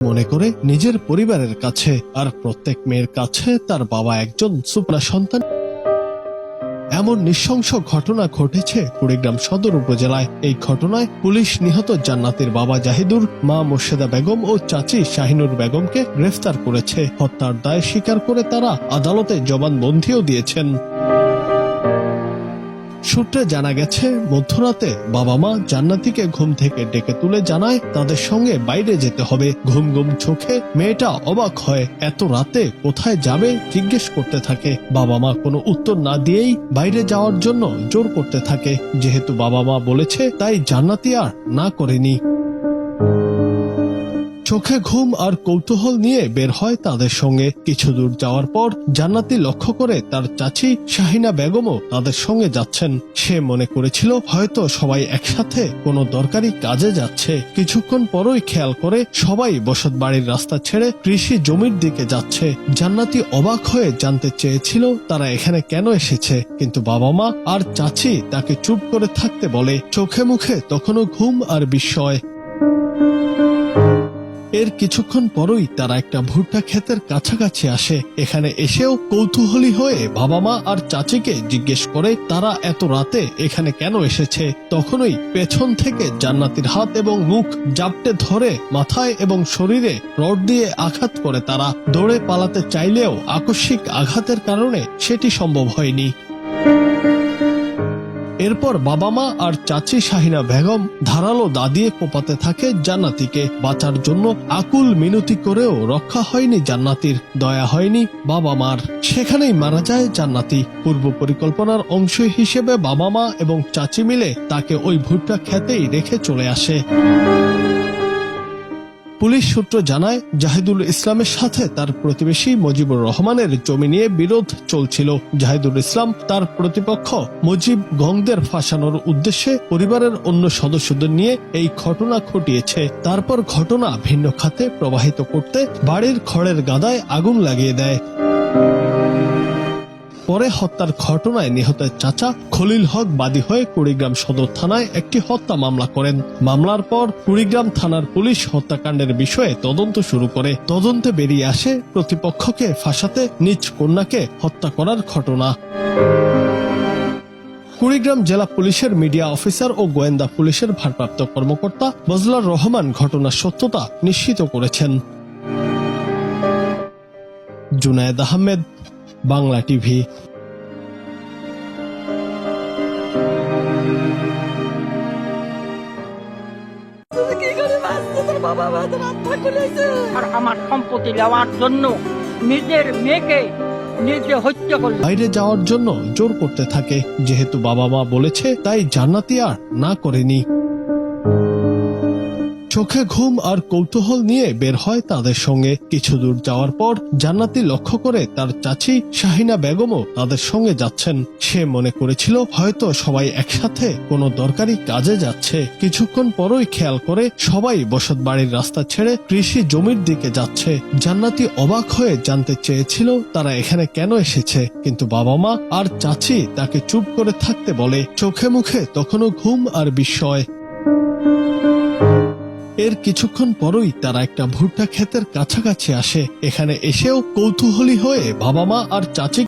মনে করে নিজের পরিবারের কাছে আর প্রত্যেক মেয়ের কাছে তার বাবা একজন সুপ্রা সন্তান এমন নৃশংস ঘটনা ঘটেছে কুড়িগ্রাম সদর উপজেলায়। এই ঘটনায় পুলিশ নিহত জান্নাতের বাবা জাহিদুর, মা মোর্শেদা বেগম ও চাচি শাহিনুর বেগমকে গ্রেফতার করেছে। হত্যার দায় স্বীকার করে তারা আদালতে জবানবন্দিও দিয়েছেন। সূত্রে জানা গেছে, মধ্যরাতে বাবা মা জান্নাতিকে ঘুম থেকে ডেকে তুলে জানায় তাদের সঙ্গে বাইরে যেতে হবে। ঘুম ঘুম চোখে মেয়েটা অবাক হয়, এত রাতে কোথায় যাবে জিজ্ঞেস করতে থাকে। বাবা মা কোনো উত্তর না দিয়েই বাইরে যাওয়ার জন্য জোর করতে থাকে। যেহেতু বাবা মা বলেছে, তাই জান্নাতি আর না করেনি। চোখে ঘুম আর কৌতূহল নিয়ে বের হয় তাদের সঙ্গে। কিছু দূর যাওয়ার পর জান্নাতি লক্ষ্য করে তার চাচি শাহিনা বেগমও তাদের সঙ্গে যাচ্ছেন। সে মনে করেছিল হয়তো সবাই একসাথে কোনো দরকারি কাজে যাচ্ছে। কিছুক্ষণ পরই খেয়াল করে সবাই বসত বাড়ির রাস্তা ছেড়ে কৃষি জমির দিকে যাচ্ছে। জান্নাতি অবাক হয়ে জানতে চেয়েছিল তারা এখানে কেন এসেছে। কিন্তু বাবা মা আর চাচি তাকে চুপ করে থাকতে বলে, চোখে মুখে তখনও ঘুম আর বিস্ময়। এর কিছুক্ষণ পরই তারা একটা ভুট্টা ক্ষেতের কাছাকাছি আসে। এখানে এসেও কৌতূহলী হয়ে বাবা মা আর চাচিকে জিজ্ঞেস করে, তারা এত রাতে এখানে কেন এসেছে? তখনই পেছন থেকে জান্নাতির হাত এবং মুখ জাপটে ধরে মাথায় এবং শরীরে রড দিয়ে আঘাত করে তারা। দৌড়ে পালাতে চাইলেও আকস্মিক আঘাতের কারণে সেটি সম্ভব হয়নি। এরপর বাবা মা আর চাচি শাহিনা বেগম ধারালো দা দিয়ে কোপাতে থাকে জান্নাতিকে। বাঁচার জন্য আকুল মিনতি করেও রক্ষা হয়নি জান্নাতির, দয়া হয়নি বাবা মার সেখানেই মারা যায় জান্নাতি। পূর্ব পরিকল্পনার অংশ হিসেবে বাবা মা এবং চাচি মিলে তাকে ওই ভুট্টা খেতেই রেখে চলে আসে। পুলিশ সূত্র জানায়, জাহিদুল ইসলামের সাথে তার প্রতিবেশী মজিবুর রহমানের জমি নিয়ে বিরোধ চলছিল। জাহিদুল ইসলাম তার প্রতিপক্ষ মজিব গংদের ফাঁসানোর উদ্দেশ্যে পরিবারের অন্য সদস্যদের নিয়ে এই ঘটনা ঘটিয়েছে। তারপর ঘটনা ভিন্ন খাতে প্রবাহিত করতে বাড়ির খড়ের গাদায় আগুন লাগিয়ে দেয়। পরে হত্যার ঘটনায় নিহতের চাচা খলিল হক বাদী হয়ে কুড়িগ্রাম সদর থানায় একটি হত্যা মামলা করেন। মামলার পর কুড়িগ্রাম থানার পুলিশ হত্যাকাণ্ডের বিষয়ে তদন্ত শুরু করে। তদন্তে বেরিয়ে আসে প্রতিপক্ষকে ফাঁসাতে নিজ কন্যাকে হত্যা করার ঘটনা। কুড়িগ্রাম জেলা পুলিশের মিডিয়া অফিসার ও গোয়েন্দা পুলিশের ভারপ্রাপ্ত কর্মকর্তা বজলার রহমান ঘটনার সত্যতা নিশ্চিত করেছেন। জুনায়েদ আহমেদ বাংলা টিভি। কি করে বাঁচতে তোর বাবা আমাদের আত্মা খুলেছে আর আমার সম্পত্তি নেওয়ার জন্য নিজের মেয়েকে নিজে হত্যা করল বাইরে যাওয়ার জন্য জোর করতে থাকে। যেহেতু বাবা মা বলেছে তাই জান্নাতি আর না করেনি। চোখে ঘুম আর কৌতূহল নিয়ে বের হয় তাদের সঙ্গে। কিছু দূর যাওয়ার পর জান্নাতি লক্ষ্য করে তার চাচি শাহিনা বেগমও তাদের সঙ্গে যাচ্ছেন। সে মনে করেছিল হয়তো সবাই একসাথে কোনো দরকারি কাজে যাচ্ছে। কিছুক্ষণ পরই খেয়াল করে সবাই বসত বাড়ির রাস্তা ছেড়ে কৃষি জমির দিকে যাচ্ছে। জান্নাতি অবাক হয়ে জানতে চেয়েছিল তারা এখানে কেন এসেছে। কিন্তু বাবা মা আর চাচি তাকে চুপ করে থাকতে বলে, চোখে মুখে তখনও ঘুম আর বিস্ময়। এর কিছুক্ষণ পরই তারা একটা ভুট্টা ক্ষেতের কাছাকাছি আসে। এখানে এসেও কৌতূহলী হয়ে বাবা মা আর চাচি